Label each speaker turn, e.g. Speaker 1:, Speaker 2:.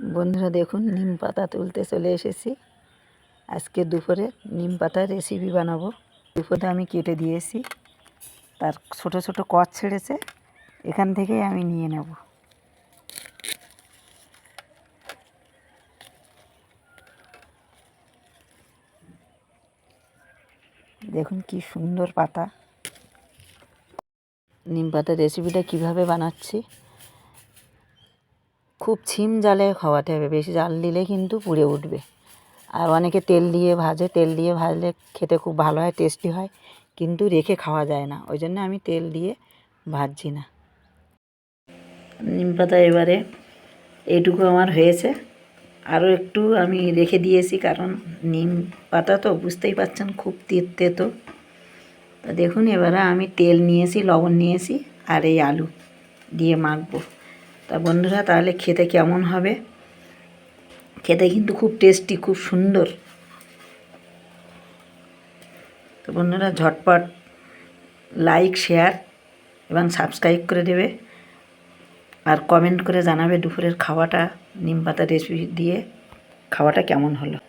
Speaker 1: বন্ধুরা দেখুন, নিম পাতা তুলতে চলে এসেছি। আজকে দুপুরে নিম পাতার রেসিপি বানাবো। দুপুরে আমি কেটে দিয়েছি। তার ছোট ছোট কচ ছেড়েছে। এখান থেকেই আমি নিয়ে নেব। দেখুন কি সুন্দর পাতা। নিম পাতার রেসিপিটা কীভাবে বানাচ্ছি? খুব ছিম জালে খাওয়াতে হবে, বেশি জাল দিলে কিন্তু পুড়ে উঠবে। আর অনেকে তেল দিয়ে ভাজে, তেল দিয়ে ভাজলে খেতে খুব ভালো হয় টেস্টি হয়, কিন্তু রেখে খাওয়া যায় না। ওই জন্য আমি তেল দিয়ে ভাজছি না। নিম পাতা এবারে এইটুকু আমার হয়েছে। আরও একটু আমি রেখে দিয়েছি, কারণ নিম পাতা তো বুঝতেই পারছেন খুব তেতে তো। তা দেখুন, এবারে আমি তেল নিয়েছি, লবণ নিয়েছি, আর এই আলু দিয়ে মাখবো। তা বন্ধুরা, তাহলে খেতে কেমন হবে? খেতে কিন্তু খুব টেস্টি খুব সুন্দর। তো বন্ধুরা, ঝটপট লাইক শেয়ার এবং সাবস্ক্রাইব করে দেবে। আর কমেন্ট করে জানাবে দুপুরের খাওয়াটা, নিম পাতা রেসিপি দিয়ে খাওয়াটা কেমন হলো।